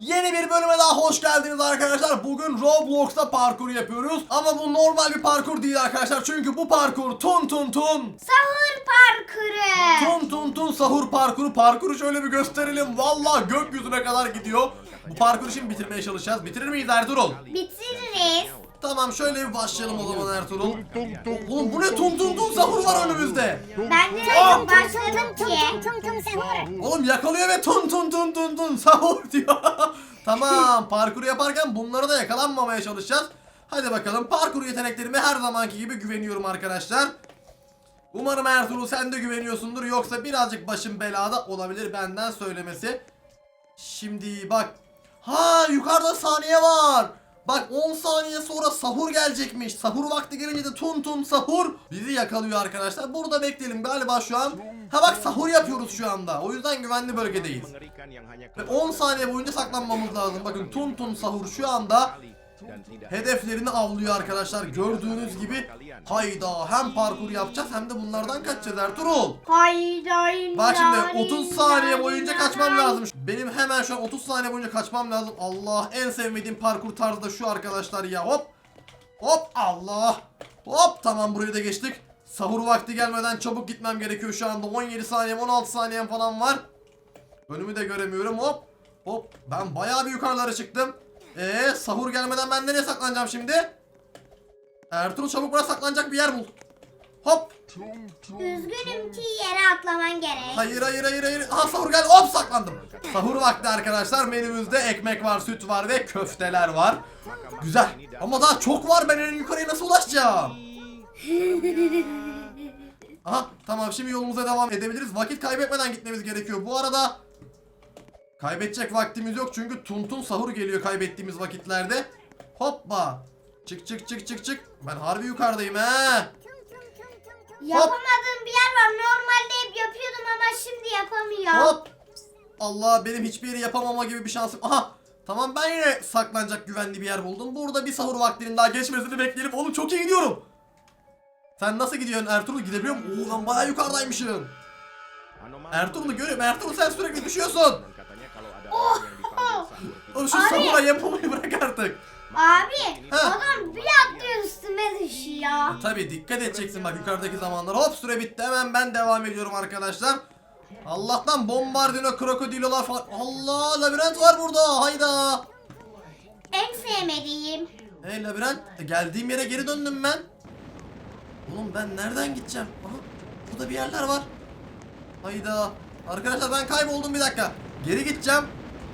Yeni bir bölüme daha hoş geldiniz arkadaşlar. Bugün Roblox'ta parkur yapıyoruz. Ama bu normal bir parkur değil arkadaşlar. Çünkü bu parkur tun tun tun. Sahur parkuru. Tun tun tun sahur parkuru. Parkuru şöyle bir gösterelim. Valla gökyüzüne kadar gidiyor. Bu parkuru şimdi bitirmeye çalışacağız. Bitirir miyiz Ertuğrul? Bitiririz. Tamam şöyle bir başlayalım o zaman Ertuğrul. Oğlum bu ne tun tun tun sahur var önümüzde. Ben de başladım ki. Tum tum sahur. Oğlum yakalıyor ve tun tun tun tun tun sahur diyor. tamam parkuru yaparken bunlara da yakalanmamaya çalışacağız. Hadi bakalım parkur yeteneklerime her zamanki gibi güveniyorum arkadaşlar. Umarım Ertuğrul sen de güveniyorsundur yoksa birazcık başım belada olabilir benden söylemesi. Şimdi bak. Ha yukarıda saniye var. Bak 10 saniye sonra sahur gelecekmiş. Sahur vakti gelince de tun tun sahur bizi yakalıyor arkadaşlar. Burada bekleyelim galiba şu an. Ha bak sahur yapıyoruz şu anda. O yüzden güvenli bölgedeyiz. Ve 10 saniye boyunca saklanmamız lazım. Bakın tun tun sahur şu anda hedeflerini avlıyor arkadaşlar. Gördüğünüz gibi hayda hem parkur yapacağız hem de bunlardan kaçacağız Ertuğrul. Hayda. Bak şimdi 30 saniye boyunca kaçmam lazım. Benim hemen şu an 30 saniye boyunca kaçmam lazım. Allah en sevmediğim parkur tarzı da şu arkadaşlar ya. Hop. Hop Allah. Hop tamam burayı da geçtik. Sahur vakti gelmeden çabuk gitmem gerekiyor şu anda. 17 saniyem 16 saniyem falan var. Önümü de göremiyorum hop. Hop ben bayağı bir yukarılara çıktım. Eee sahur gelmeden ben nereye saklanacağım şimdi? Ertuğrul çabuk buraya saklanacak bir yer bul. Hop. Üzgünüm ki yere atlaman gerek. Hayır hayır hayır hayır. Aha sahur geldi. Hop saklandım. Sahur vakti arkadaşlar. Menümüzde ekmek var, süt var ve köfteler var. Güzel. Ama daha çok var. Ben en yukarıya nasıl ulaşacağım? Aha tamam şimdi yolumuza devam edebiliriz. Vakit kaybetmeden gitmemiz gerekiyor. Bu arada kaybedecek vaktimiz yok çünkü tuntun sahur geliyor kaybettiğimiz vakitlerde. Hoppa. Çık çık çık çık çık. Ben harbi yukarıdayım he. Yapamadığım bir yer var. Normalde hep yapıyordum ama şimdi yapamıyorum. Hop. Allah benim hiçbir yeri yapamama gibi bir şansım. Aha. Tamam ben yine saklanacak güvenli bir yer buldum. Burada bir sahur vaktinin daha geçmesini bekleyelim. Oğlum çok iyi gidiyorum. Sen nasıl gidiyorsun Ertuğrul? Gidebiliyor musun? Oo ben bayağı yukarıdaymışım. Ertuğrul'u görüyorum. Ertuğrul sen sürekli düşüyorsun. Oğlum şu Abi. sahura yapamayı bırak artık. Abi Ha. adam bir atlıyor üstüme düşüyor. Tabi dikkat edeceksin bak yukarıdaki zamanlar. Hop süre bitti hemen ben devam ediyorum arkadaşlar. Allah'tan bombardino krokodilolar falan. Allah labirent var burada hayda. En sevmediğim. Hey labirent e, geldiğim yere geri döndüm ben. Oğlum ben nereden gideceğim? Aha burada bir yerler var. Hayda. Arkadaşlar ben kayboldum bir dakika. Geri gideceğim.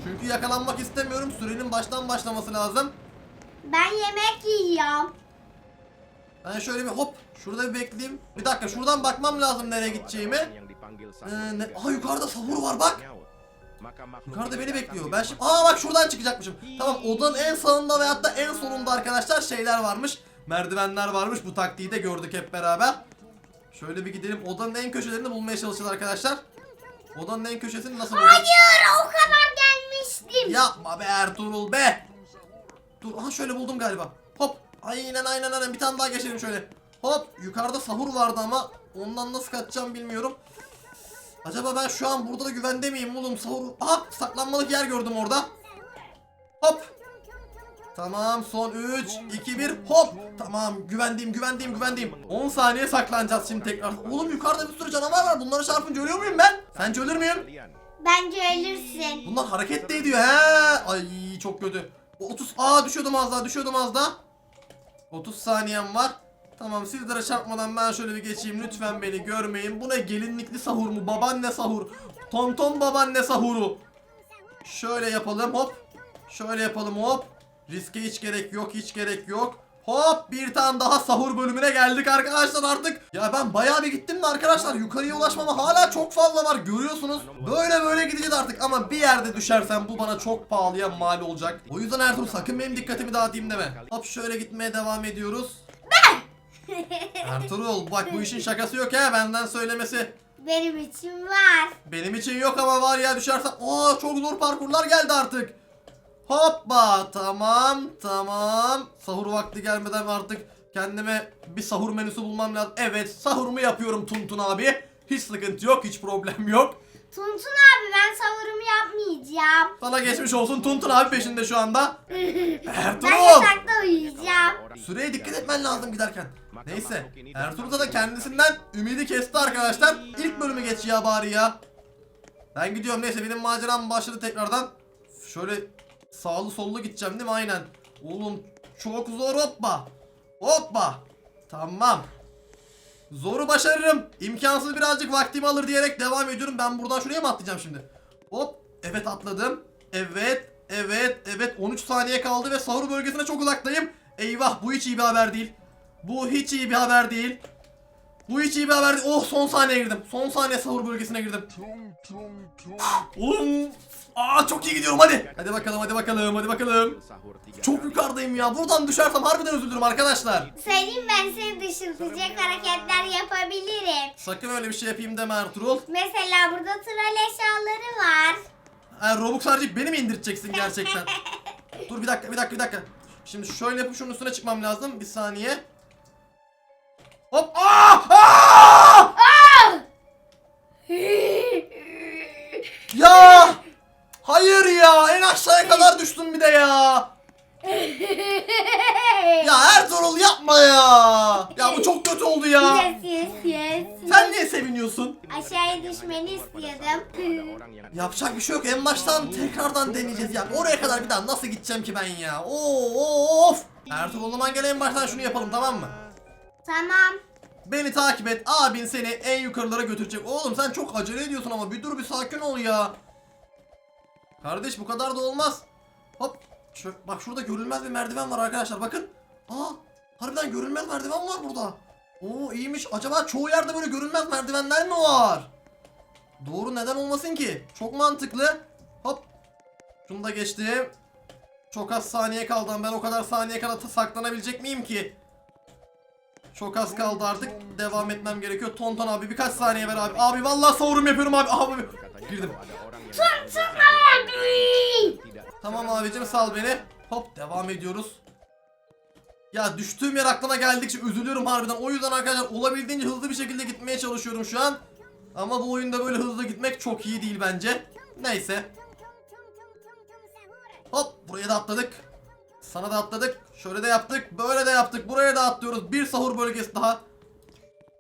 Çünkü yakalanmak istemiyorum. Sürenin baştan başlaması lazım. Ben yemek yiyorum. Ben şöyle bir hop şurada bir bekleyeyim. Bir dakika şuradan bakmam lazım nereye gideceğimi. Ee, ne? Aha yukarıda sahur var bak. Yukarıda beni bekliyor. Ben şimdi Aa bak şuradan çıkacakmışım. Tamam odanın en sağında ve hatta en sonunda arkadaşlar şeyler varmış. Merdivenler varmış. Bu taktiği de gördük hep beraber. Şöyle bir gidelim. Odanın en köşelerini bulmaya çalışacağız arkadaşlar. Odanın en köşesini nasıl bulacağız? Hayır o kadar gelmiştim. Yapma be Ertuğrul be. Dur aha şöyle buldum galiba. Hop. Aynen aynen aynen bir tane daha geçelim şöyle. Hop yukarıda sahur vardı ama ondan nasıl kaçacağım bilmiyorum. Acaba ben şu an burada da güvende miyim oğlum sahur? Aha saklanmalık yer gördüm orada. Hop. Tamam son 3 2 1 hop. Tamam güvendeyim güvendeyim güvendeyim. 10 saniye saklanacağız şimdi tekrar. Oğlum yukarıda bir sürü canavar var. Bunları çarpınca ölüyor muyum ben? Sence ölür müyüm? Bence ölürsün. Bunlar hareket de ediyor he. Ay çok kötü. O 30 aa düşüyordum az daha düşüyordum az daha. 30 saniyem var. Tamam sizlere çarpmadan ben şöyle bir geçeyim lütfen beni görmeyin. Bu ne gelinlikli sahur mu? Babaanne sahur. Tonton babaanne sahuru. Şöyle yapalım hop. Şöyle yapalım hop. Riske hiç gerek yok hiç gerek yok. Hop bir tane daha sahur bölümüne geldik arkadaşlar artık. Ya ben bayağı bir gittim de arkadaşlar yukarıya ulaşmama hala çok fazla var görüyorsunuz. Böyle böyle gideceğiz artık ama bir yerde düşersem bu bana çok pahalıya mal olacak. O yüzden Ertuğrul sakın benim dikkatimi dağıtayım deme. Hop şöyle gitmeye devam ediyoruz. Ertuğrul bak bu işin şakası yok ha benden söylemesi. Benim için var. Benim için yok ama var ya düşersem. Aa çok zor parkurlar geldi artık. Hoppa tamam tamam. Sahur vakti gelmeden artık kendime bir sahur menüsü bulmam lazım. Evet sahurumu yapıyorum Tuntun abi. Hiç sıkıntı yok hiç problem yok. Tuntun abi ben savurumu yapmayacağım. Sana geçmiş olsun Tuntun abi peşinde şu anda. Ben Ertuğrul. yatakta uyuyacağım. Süreye dikkat etmen lazım giderken. Neyse. Ertuğrul da kendisinden ümidi kesti arkadaşlar. İlk bölümü geç ya bari ya. Ben gidiyorum neyse benim maceram başladı tekrardan. Şöyle sağlı sollu gideceğim değil mi? Aynen. Oğlum çok zor hoppa. Hoppa. Tamam. Zoru başarırım. İmkansız birazcık vaktimi alır diyerek devam ediyorum. Ben buradan şuraya mı atlayacağım şimdi? Hop. Evet atladım. Evet. Evet. Evet. 13 saniye kaldı ve sahur bölgesine çok uzaktayım. Eyvah bu hiç iyi bir haber değil. Bu hiç iyi bir haber değil. Bu hiç iyi bir haber. Oh son saniye girdim. Son saniye sahur bölgesine girdim. Oğlum. Aa çok iyi gidiyorum hadi. Hadi bakalım hadi bakalım hadi bakalım. Çok yukarıdayım ya. Buradan düşersem harbiden üzülürüm arkadaşlar. Söyleyeyim ben seni düşürtecek hareketler yapabilirim. Sakın öyle bir şey yapayım deme Ertuğrul. Mesela burada tral eşyaları var. Ha, Robux harcayıp beni mi indireceksin gerçekten? Dur bir dakika bir dakika bir dakika. Şimdi şöyle yapıp şunun üstüne çıkmam lazım. Bir saniye. Hop. Aa! Aa! Ya! Hayır ya! En aşağıya kadar düştüm bir de ya. Ya Ertuğrul yapma ya. Ya bu çok kötü oldu ya. yes yes yes. Sen niye seviniyorsun? Aşağıya düşmeni istiyordum. Yapacak bir şey yok. En baştan tekrardan deneyeceğiz ya. Oraya kadar bir daha nasıl gideceğim ki ben ya? Oo, of! Ertuğrul o zaman gel en baştan şunu yapalım tamam mı? Tamam. Beni takip et. Abin seni en yukarılara götürecek. Oğlum sen çok acele ediyorsun ama bir dur bir sakin ol ya. Kardeş bu kadar da olmaz. Hop. Şu, bak şurada görülmez bir merdiven var arkadaşlar bakın. Aa harbiden görülmez merdiven var burada. Oo iyiymiş. Acaba çoğu yerde böyle görünmez merdivenler mi var? Doğru neden olmasın ki? Çok mantıklı. Hop. Şunu da geçtim. Çok az saniye kaldı ben o kadar saniye kadar saklanabilecek miyim ki? Çok az kaldı artık. Devam etmem gerekiyor. Tonton abi birkaç saniye ver abi. Abi vallahi savurum yapıyorum abi. Abi girdim. Tamam abicim sal beni. Hop devam ediyoruz. Ya düştüğüm yer aklıma geldikçe üzülüyorum harbiden. O yüzden arkadaşlar olabildiğince hızlı bir şekilde gitmeye çalışıyorum şu an. Ama bu oyunda böyle hızlı gitmek çok iyi değil bence. Neyse. Hop buraya da atladık. Sana da atladık. Şöyle de yaptık. Böyle de yaptık. Buraya da atlıyoruz. Bir sahur bölgesi daha.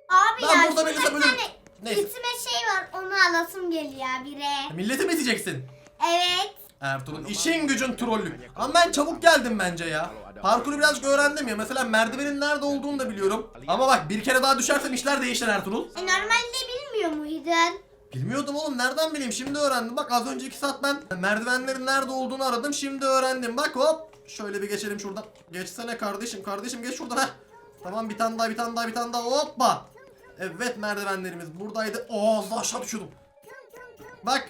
Abi Ben ya burada şurada beklesem bir ölürüm. tane Neyse. itme şey var onu alasım geliyor bire. Milleti mi iteceksin? Evet. Ertuğrul işin gücün trollük. Ama ben çabuk geldim bence ya. Parkuru birazcık öğrendim ya. Mesela merdivenin nerede olduğunu da biliyorum. Ama bak bir kere daha düşersem işler değişir Ertuğrul. E, normalde bilmiyor muydun? Bilmiyordum oğlum nereden bileyim şimdi öğrendim. Bak az önce 2 saat ben merdivenlerin nerede olduğunu aradım. Şimdi öğrendim. Bak hop. Şöyle bir geçelim şuradan. Geçsene kardeşim kardeşim geç şuradan ha. Tamam bir tane daha bir tane daha bir tane daha hoppa. Evet merdivenlerimiz buradaydı. Oo az daha aşağı düşüyordum. Bak.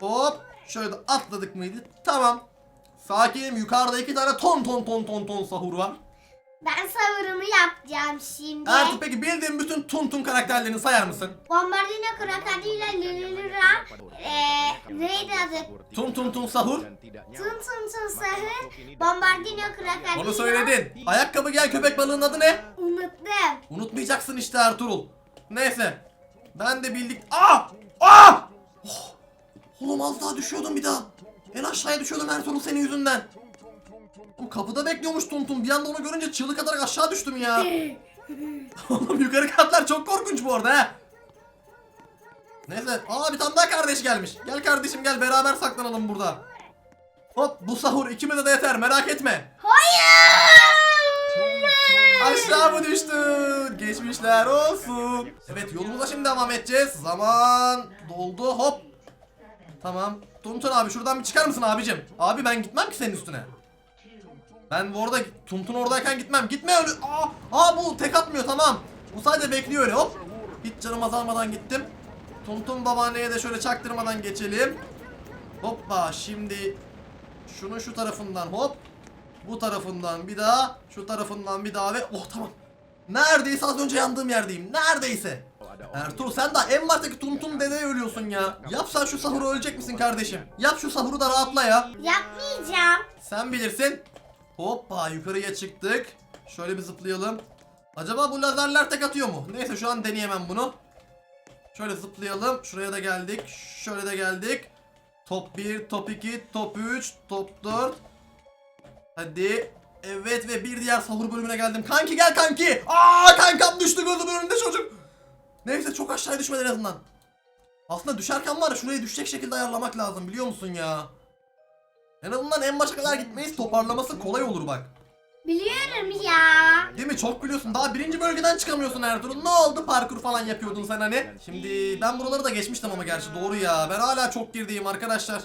Hop. Şöyle de atladık mıydı? Tamam. Sakinim yukarıda iki tane ton ton ton ton ton sahur var. Ben savurumu yapacağım şimdi. Ertuğ peki bildiğin bütün tun tun karakterlerini sayar mısın? Bombardino Crocodile Lululura eee neydi adı? Tun tun tun sahur. Tun Tun Tun Sahur Bombardino Crocodile Onu söyledin. Ayakkabı gel köpek balığının adı ne? Unuttum. Unutmayacaksın işte Ertuğrul. Neyse. Ben de bildik. Aa! Aa! Oh! Oğlum az daha düşüyordum bir daha. En aşağıya düşüyordum Ertuğrul senin yüzünden. Oğlum kapıda bekliyormuş Tuntun. Bir anda onu görünce çığlık atarak aşağı düştüm ya. Oğlum yukarı katlar çok korkunç bu arada he. Neyse. Aa bir tane daha kardeş gelmiş. Gel kardeşim gel beraber saklanalım burada. Hop bu sahur ikimize de yeter merak etme. Hayır. Aşağı mı düştün? Geçmişler olsun. Evet yolumuza şimdi devam edeceğiz. Zaman doldu hop. Tamam. Tuntun abi şuradan bir çıkar mısın abicim? Abi ben gitmem ki senin üstüne. Ben orada Tuntun oradayken gitmem. Gitme öyle. Aa, aa bu tek atmıyor tamam. Bu sadece bekliyor öyle hop. Hiç canım azalmadan gittim. Tuntun babaanneye de şöyle çaktırmadan geçelim. Hoppa şimdi şunun şu tarafından hop. Bu tarafından bir daha, şu tarafından bir daha ve oh tamam. Neredeyse az önce yandığım yerdeyim. Neredeyse. Ertuğrul sen daha en baştaki Tuntun dedeye ölüyorsun ya. Yap sen şu sahuru ölecek misin kardeşim? Yap şu sahuru da rahatla ya. Yapmayacağım. Sen bilirsin. Hoppa yukarıya çıktık. Şöyle bir zıplayalım. Acaba bu lazerler tek atıyor mu? Neyse şu an deneyemem bunu. Şöyle zıplayalım. Şuraya da geldik. Şöyle de geldik. Top 1, top 2, top 3, top 4. Hadi. Evet ve bir diğer sahur bölümüne geldim. Kanki gel kanki. Aa kankam düştü gözümün önünde çocuk. Neyse çok aşağıya düşmedi en azından. Aslında düşerken var ya şuraya düşecek şekilde ayarlamak lazım biliyor musun ya? En azından en başa kadar gitmeyiz toparlaması kolay olur bak. Biliyorum ya. Değil mi? Çok biliyorsun. Daha birinci bölgeden çıkamıyorsun Ertuğrul. Ne oldu? Parkur falan yapıyordun sen hani. Şimdi ben buraları da geçmiştim ama gerçi doğru ya. Ben hala çok girdiyim arkadaşlar.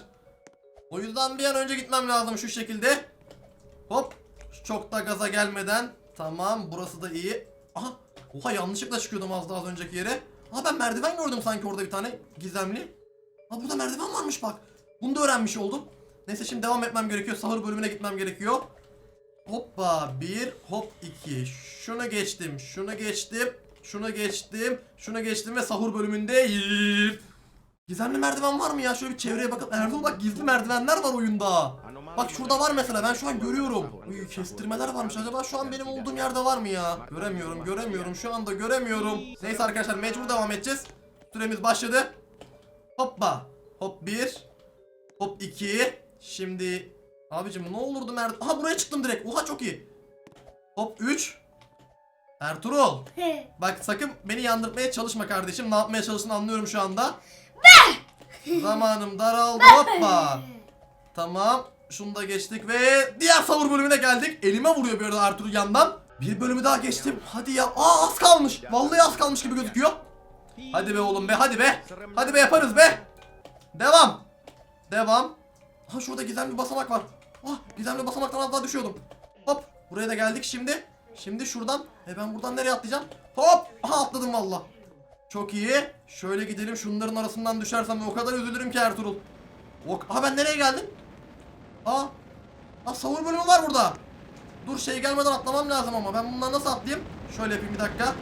O yüzden bir an önce gitmem lazım şu şekilde. Hop. Çok da gaza gelmeden. Tamam burası da iyi. Aha. Oha yanlışlıkla çıkıyordum az daha az önceki yere. Aha ben merdiven gördüm sanki orada bir tane gizemli. Ha burada merdiven varmış bak. Bunu da öğrenmiş oldum. Neyse şimdi devam etmem gerekiyor. Sahur bölümüne gitmem gerekiyor. Hoppa bir hop iki. Şunu geçtim. Şunu geçtim. Şunu geçtim. Şunu geçtim ve sahur bölümündeyim. Gizemli merdiven var mı ya? Şöyle bir çevreye bakıp Erdoğan bak gizli merdivenler var oyunda. Bak şurada var mesela ben şu an görüyorum. Uy, kestirmeler varmış. Acaba şu an benim olduğum yerde var mı ya? Göremiyorum, göremiyorum. Şu anda göremiyorum. Neyse arkadaşlar mecbur devam edeceğiz. Süremiz başladı. Hoppa. Hop bir. Hop iki. Şimdi abicim ne olurdu merdiven? Aha buraya çıktım direkt. Oha çok iyi. Hop 3. Ertuğrul. Bak sakın beni yandırmaya çalışma kardeşim. Ne yapmaya çalıştığını anlıyorum şu anda. Zamanım daraldı. Hoppa. Tamam. Şunu da geçtik ve diğer savur bölümüne geldik. Elime vuruyor bir arada Ertuğrul yandan. Bir bölümü daha geçtim. Hadi ya. Aa az kalmış. Vallahi az kalmış gibi gözüküyor. Hadi be oğlum be hadi be. Hadi be yaparız be. Devam. Devam. Ha şurada gizemli basamak var. Ah gizemli basamaktan az daha düşüyordum. Hop buraya da geldik şimdi. Şimdi şuradan. E ben buradan nereye atlayacağım? Hop. Aha atladım valla. Çok iyi. Şöyle gidelim şunların arasından düşersem o kadar üzülürüm ki Ertuğrul. O, aha ben nereye geldim? Aa. Aa savur bölümü var burada. Dur şey gelmeden atlamam lazım ama ben bundan nasıl atlayayım? Şöyle yapayım bir dakika.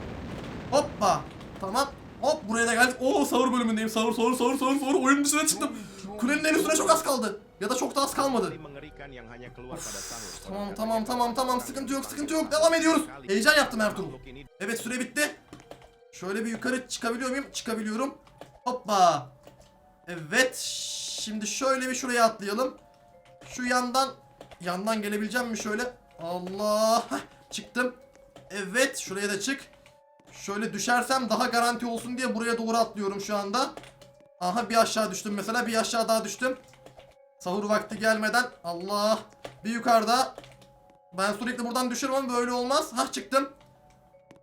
Hoppa. Tamam. Hop buraya da geldik. Oo savur bölümündeyim. Savur savur savur savur savur. Oyunun dışına çıktım. Kulenin en üstüne çok az kaldı. Ya da çok da az kalmadı. Tamam tamam tamam tamam sıkıntı yok sıkıntı yok devam ediyoruz. Heyecan yaptım Ertuğrul. Evet süre bitti. Şöyle bir yukarı çıkabiliyor muyum? Çıkabiliyorum. Hoppa. Evet. Şimdi şöyle bir şuraya atlayalım. Şu yandan yandan gelebileceğim mi şöyle? Allah. Heh, çıktım. Evet şuraya da çık. Şöyle düşersem daha garanti olsun diye buraya doğru atlıyorum şu anda. Aha bir aşağı düştüm mesela bir aşağı daha düştüm. Sahur vakti gelmeden Allah bir yukarıda. Ben sürekli buradan düşerim ama böyle olmaz. Hah çıktım.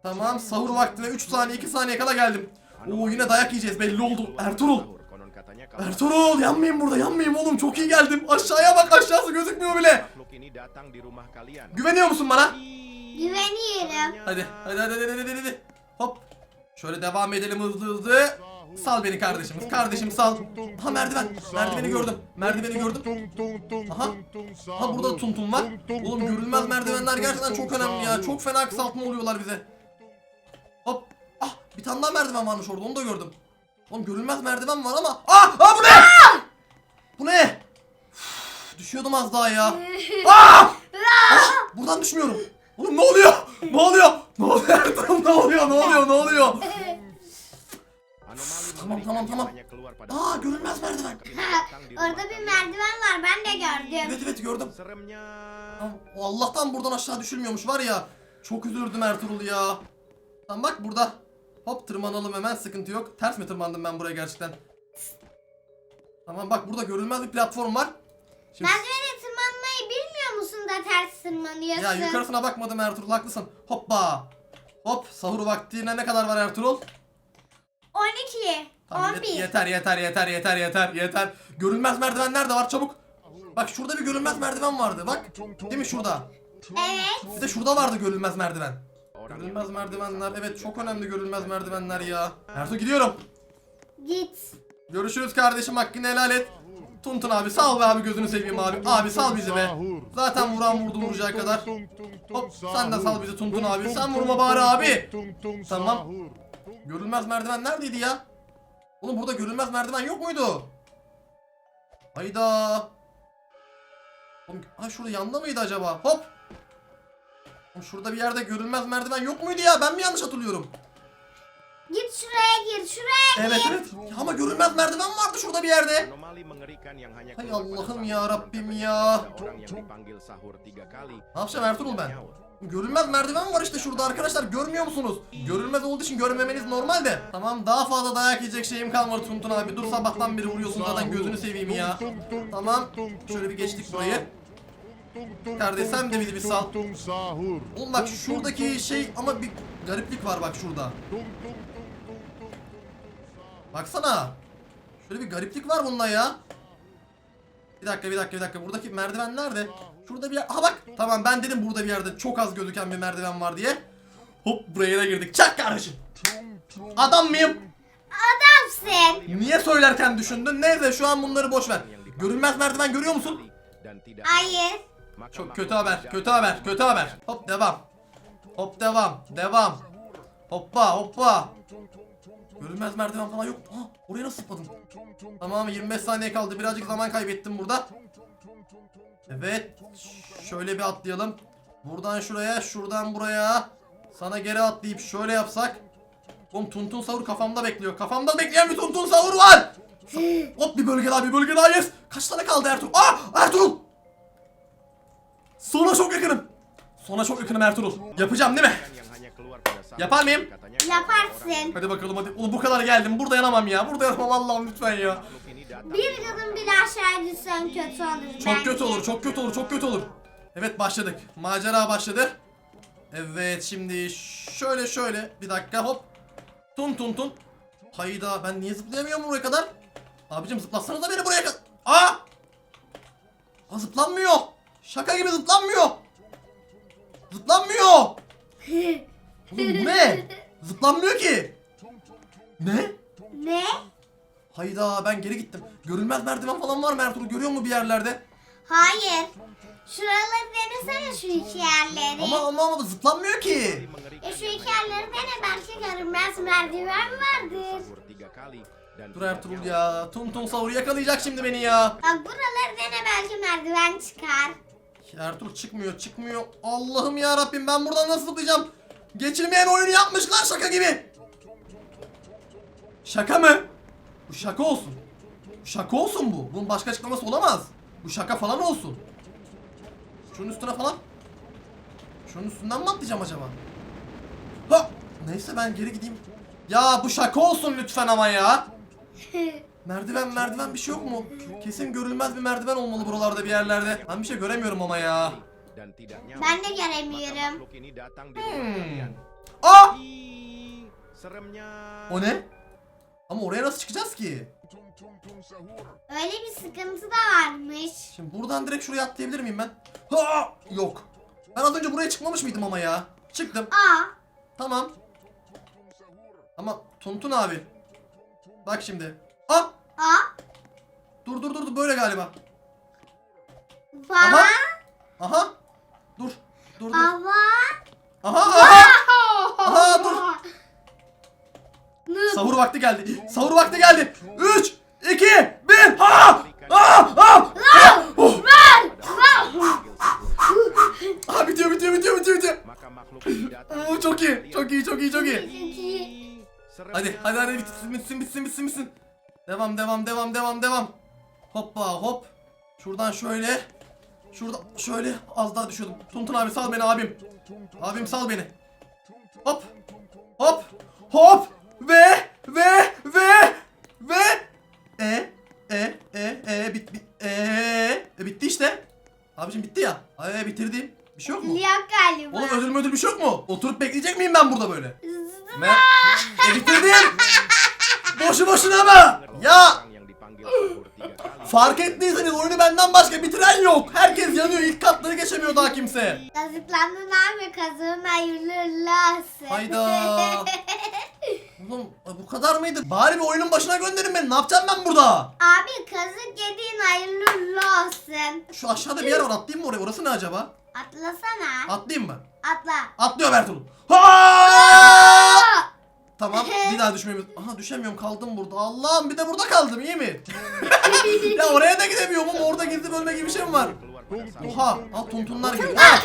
Tamam sahur vaktine 3 saniye 2 saniye kala geldim. Oo yine dayak yiyeceğiz belli oldu. Ertuğrul. Ertuğrul yanmayayım burada yanmayayım oğlum çok iyi geldim. Aşağıya bak aşağısı gözükmüyor bile. Güveniyor musun bana? Güveniyorum. Hadi hadi hadi hadi hadi, hadi. Hop. Şöyle devam edelim hızlı hızlı. Sal beni kardeşimiz. Kardeşim sal. Ha merdiven. Merdiveni gördüm. Merdiveni gördüm. Aha. Ha burada tuntum var. Oğlum görülmez merdivenler gerçekten çok önemli ya. Çok fena kısaltma oluyorlar bize. Hop. Ah bir tane daha merdiven varmış orada onu da gördüm. Oğlum görülmez merdiven var ama. Ah! Ah bu ne? Bu ne? Düşüyordum az daha ya. Ah! Ah! Buradan düşmüyorum. Oğlum ne oluyor? Ne oluyor? Ne oluyor? Ne oluyor? Ne oluyor? Ne oluyor? Tamam, tamam, tamam. Aa görünmez merdiven. Orada bir merdiven var ben de gördüm. Evet evet gördüm. Tamam, o Allah'tan buradan aşağı düşülmüyormuş var ya. Çok üzüldüm Ertuğrul ya. Tamam bak burada. Hop tırmanalım hemen sıkıntı yok. Ters mi tırmandım ben buraya gerçekten? Tamam bak burada görünmez bir platform var. Şimdi Merdivene tırmanmayı bilmiyor musun da ters tırmanıyorsun? ya yukarısına bakmadım Ertuğrul haklısın. Hoppa. Hop sahur vaktine ne kadar var Ertuğrul? 12. Tamam, yet- 11. yeter yeter yeter yeter yeter yeter. Görünmez merdivenler de var çabuk. Bak şurada bir görünmez merdiven vardı bak. Değil mi şurada? Evet. Bir de şurada vardı görünmez merdiven. Görünmez merdivenler evet çok önemli görünmez merdivenler ya. Ertuğ gidiyorum. Git. Görüşürüz kardeşim hakkını helal et. Tuntun abi sal be abi gözünü seveyim abi. Abi sal bizi be. Zaten vuran vurdu vuracağı kadar. Hop sen de sal bizi Tuntun abi. Sen vurma bari abi. Tamam. Görünmez merdiven neredeydi ya? Oğlum burada görünmez merdiven yok muydu? Hayda. Oğlum, ha şurada yanda mıydı acaba? Hop. Oğlum şurada bir yerde görünmez merdiven yok muydu ya? Ben mi yanlış hatırlıyorum? Git şuraya gir şuraya Evet gir. evet. Ya ama görünmez merdiven vardı şurada bir yerde. Hay Allah'ım ya Rabbim ya. Ne yapacağım Ertuğrul ben? Görünmez merdiven var işte şurada arkadaşlar görmüyor musunuz? Görünmez olduğu için görmemeniz normal de. Tamam daha fazla dayak yiyecek şeyim kalmadı Tuntun abi. Dur sabahtan beri vuruyorsun zaten gözünü seveyim ya. Tamam. Şöyle bir geçtik burayı. Kardeş sen de bizi bir sal. Oğlum bak şuradaki şey ama bir gariplik var bak şurada. Baksana. Şöyle bir gariplik var bunda ya. Bir dakika bir dakika bir dakika. Buradaki merdiven nerede? Şurada bir yer. Aha bak. Tamam ben dedim burada bir yerde çok az gözüken bir merdiven var diye. Hop buraya da girdik. Çak kardeşim. Adam mıyım? Adamsın. Niye söylerken düşündün? Neyse şu an bunları boş ver. Görünmez merdiven görüyor musun? Hayır. Çok kötü haber, kötü haber, kötü haber. Hop devam. Hop devam, devam. Hoppa, hoppa. Görünmez merdiven falan yok. Aa, oraya nasıl zıpladın? Tamam 25 saniye kaldı. Birazcık zaman kaybettim burada. Evet. Şöyle bir atlayalım. Buradan şuraya, şuradan buraya. Sana geri atlayıp şöyle yapsak. Oğlum tuntun savur kafamda bekliyor. Kafamda bekleyen bir tuntun savur var. Hop bir bölge daha, bir bölge daha yes. Kaç tane kaldı Ertuğrul? Aa Ertuğrul! Sona çok yakınım. Sona çok yakınım Ertuğrul. Yapacağım değil mi? Yapar mıyım? Yaparsın. Hadi bakalım hadi. Oğlum bu kadar geldim. Burada yanamam ya. Burada yanamam Allah'ım lütfen ya. Bir kadın bir aşağı düşsen kötü olur. Çok bence. kötü olur, çok kötü olur, çok kötü olur. Evet başladık. Macera başladı. Evet şimdi şöyle şöyle bir dakika hop. Tun tun tun. Hayda ben niye zıplayamıyorum buraya kadar? Abicim zıplatsanıza beni buraya kadar. Aa! Aa zıplanmıyor. Şaka gibi zıplanmıyor. Zıplanmıyor. Oğlum bu ne? Zıplanmıyor ki. Ne? Ne? Hayda ben geri gittim. Görünmez merdiven falan var mı Ertuğrul? Görüyor mu bir yerlerde? Hayır. Şuraları denesene şu iki yerleri. Ama ama ama zıplanmıyor ki. E şu iki yerleri dene belki görünmez merdiven vardır. Dur Ertuğrul ya. Tum tum savur yakalayacak şimdi beni ya. Bak buraları dene belki merdiven çıkar. Ertuğrul çıkmıyor çıkmıyor. Allah'ım ya Rabbim ben buradan nasıl zıplayacağım? Geçilmeyen oyunu yapmışlar şaka gibi. Şaka mı? Bu şaka olsun. Bu şaka olsun bu. Bunun başka açıklaması olamaz. Bu şaka falan olsun. Şunun üstüne falan. Şunun üstünden mi atlayacağım acaba? Ha! Neyse ben geri gideyim. Ya bu şaka olsun lütfen ama ya. Merdiven merdiven bir şey yok mu? Kesin görülmez bir merdiven olmalı buralarda bir yerlerde. Ben bir şey göremiyorum ama ya. Dan tidak nyawa. Ben de Maka göremiyorum. makhluk ini datang di Hmm. rumah kalian. Aa! Ih, seremnya. O ne? Ama oraya nasıl çıkacağız ki? Öyle bir sıkıntı da varmış. Şimdi buradan direkt şuraya atlayabilir miyim ben? Ha! Yok. Ben az önce buraya çıkmamış mıydım ama ya? Çıktım. Aa. Tamam. Ama Tuntun abi. Bak şimdi. Ah! Aa. Dur dur dur dur böyle galiba. Aha. Aha. Dur. Dur dur. Baba. Aha aha. Aha, dur. Sahur vakti geldi. Sahur vakti geldi. 3 2 1 Ha! Ha! Ha! Oh! Ah bitiyor bitiyor bitiyor bitiyor bitiyor. Oo, çok iyi. Çok iyi çok iyi çok iyi. Hadi hadi hadi bitsin bitsin bitsin bitsin bitsin. Devam devam devam devam devam. Hoppa hop. Şuradan şöyle. Şurada şöyle az daha düşüyordum. Tuntun abi sal beni abim. Abim sal beni. Hop. Hop. Hop. Ve ve ve ve e e e e bit bit e, e bitti işte. Abicim bitti ya. Ay bitirdim. Bir şey yok mu? Yok galiba. Oğlum ödül ödül bir şey yok mu? Oturup bekleyecek miyim ben burada böyle? Ne? E bitirdim. Boşu boşuna mı? Ya fark ettiyseniz oyunu benden başka bitiren yok. Herkes yanıyor. İlk katları geçemiyor daha kimse. Kazıklandın abi kazığın hayırlı uğurlu olsun. Hayda. Oğlum e, bu kadar mıydı? Bari bir oyunun başına gönderin beni. Ne yapacağım ben burada? Abi kazık yediğin hayırlı uğurlu olsun. Şu aşağıda bir yer var. Atlayayım mı oraya? Orası ne acaba? Atlasana. Atlayayım mı? Atla. Atlıyorum Ertuğrul. Ha! Tamam bir daha düşmemiz. Aha düşemiyorum kaldım burada. Allah'ım bir de burada kaldım iyi mi? ya oraya da gidemiyorum ama orada gizli bölme gibi bir şey mi var? Oha. Al tuntunlar geliyor. Ha,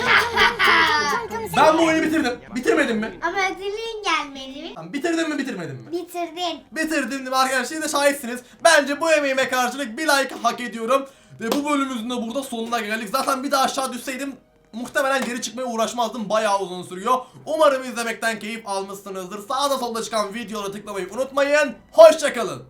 ben bu oyunu bitirdim. Bitirmedim mi? Ama ödülün gelmedi mi? Lan Bitirdim mi bitirmedim mi? Bitirdin. Bitirdim mi arkadaşlar? Siz de şahitsiniz. Bence bu emeğime karşılık bir like hak ediyorum. Ve bu bölümümüzün de burada sonuna geldik. Zaten bir daha aşağı düşseydim muhtemelen geri çıkmaya uğraşmazdım. Bayağı uzun sürüyor. Umarım izlemekten keyif almışsınızdır. Sağda solda çıkan videoları tıklamayı unutmayın. Hoşçakalın.